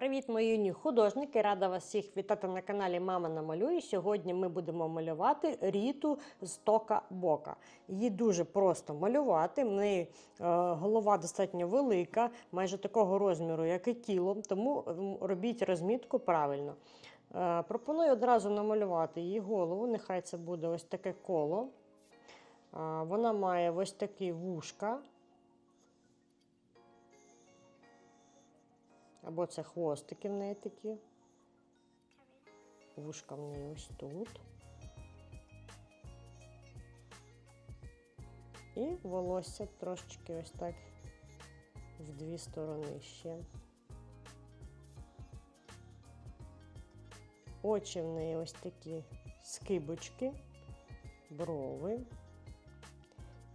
Привіт, мої юні художники! Рада вас всіх вітати на каналі Мама намалює. Сьогодні ми будемо малювати ріту з тока бока. Її дуже просто малювати. В неї е, голова достатньо велика, майже такого розміру, як і тіло, тому робіть розмітку правильно. Е, пропоную одразу намалювати її голову. Нехай це буде ось таке коло. Е, вона має ось такі вушка. Або це хвостики в неї такі. Вушка в неї ось тут. І волосся трошечки ось так в дві сторони ще. Очі в неї ось такі скибочки, брови,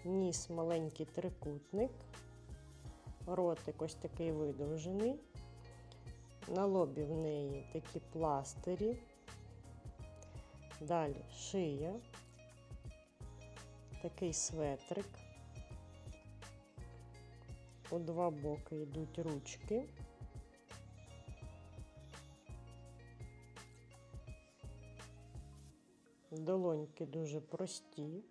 ніс маленький трикутник, ротик ось такий видовжений. На лобі в неї такі пластирі. Далі шия, такий светрик. У два боки йдуть ручки. Долоньки дуже прості.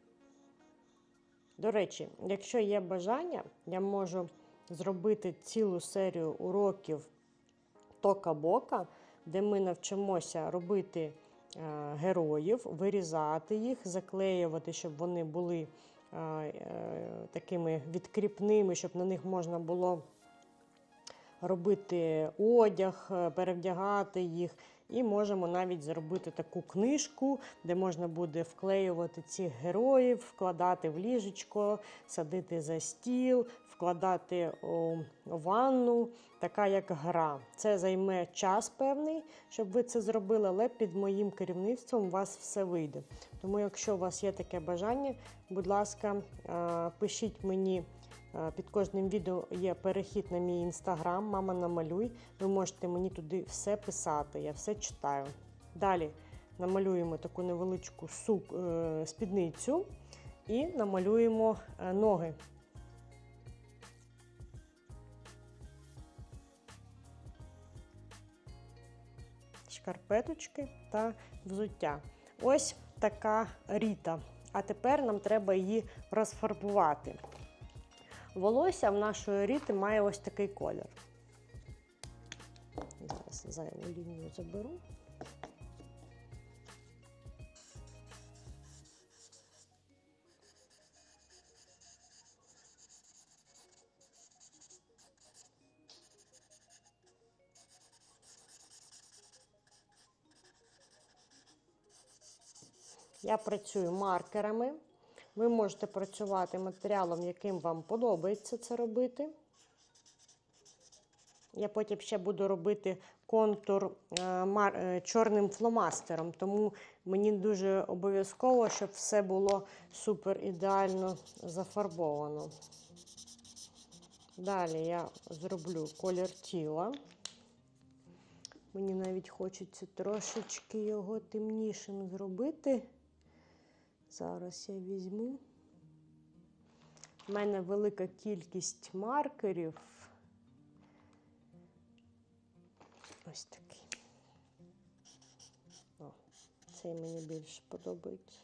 До речі, якщо є бажання, я можу зробити цілу серію уроків тока-бока, де ми навчимося робити е, героїв, вирізати їх, заклеювати, щоб вони були е, е, такими відкріпними, щоб на них можна було робити одяг, перевдягати їх. І можемо навіть зробити таку книжку, де можна буде вклеювати цих героїв, вкладати в ліжечко, садити за стіл, вкладати у ванну, така як гра. Це займе час певний, щоб ви це зробили, але під моїм керівництвом у вас все вийде. Тому, якщо у вас є таке бажання, будь ласка, пишіть мені. Е, Під кожним відео є перехід на мій інстаграм, мама намалюй. Ви можете мені туди все писати, я все читаю. Далі намалюємо таку невеличку сук, е, спідницю і намалюємо е, ноги. Шкарпеточки та взуття. Ось така ріта. А тепер нам треба її розфарбувати. Волосся в нашої ріти має ось такий колір. Зараз зайву лінію заберу. Я працюю маркерами. Ви можете працювати матеріалом, яким вам подобається це робити. Я потім ще буду робити контур е, е, чорним фломастером, тому мені дуже обов'язково, щоб все було супер ідеально зафарбовано. Далі я зроблю колір тіла. Мені навіть хочеться трошечки його темнішим зробити. Зараз я візьму. У мене велика кількість маркерів. Ось такий. О, цей мені більше подобається.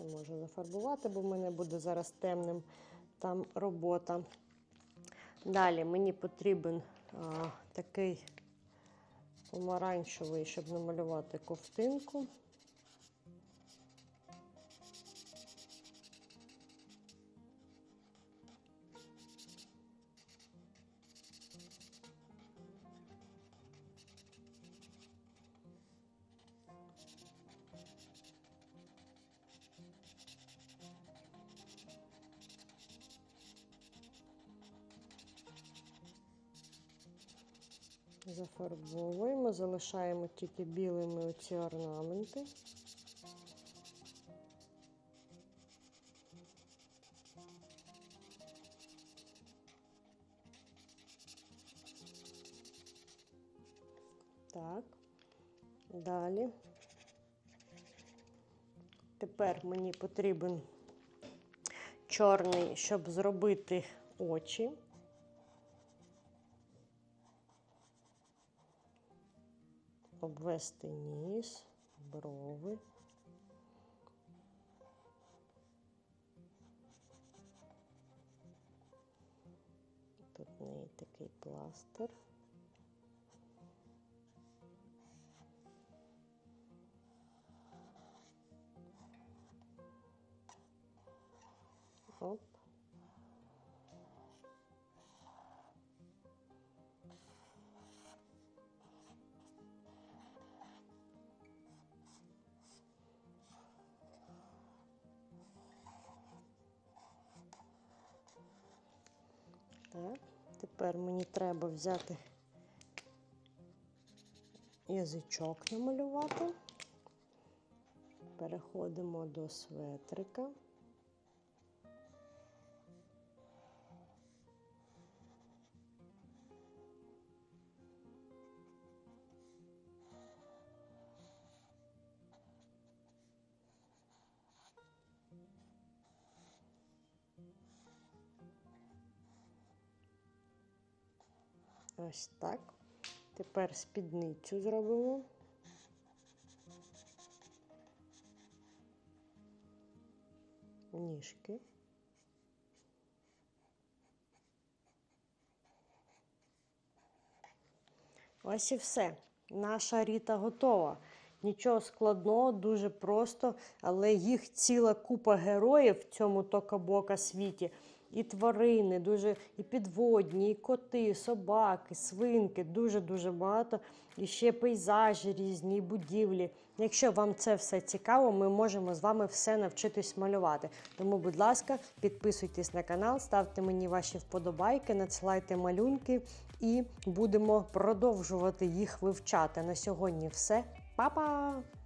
Це можу зафарбувати, бо в мене буде зараз темним там робота. Далі мені потрібен а, такий помаранчевий, щоб намалювати ковтинку. зафарбовуємо, залишаємо тільки білими оці орнаменти. Так, далі. Тепер мені потрібен чорний, щоб зробити очі. Обвести ніс, брови. Тут в неї такий пластир. Оп. Так, тепер мені треба взяти язичок намалювати. Переходимо до светрика. Ось так. Тепер спідницю зробимо. Ніжки. Ось і все. Наша ріта готова. Нічого складного, дуже просто, але їх ціла купа героїв в цьому тока-бока світі. І тварини, дуже і підводні, і коти, собаки, свинки, дуже-дуже багато. І ще пейзажі різні, і будівлі. Якщо вам це все цікаво, ми можемо з вами все навчитись малювати. Тому, будь ласка, підписуйтесь на канал, ставте мені ваші вподобайки, надсилайте малюнки і будемо продовжувати їх вивчати. На сьогодні все. Па-па!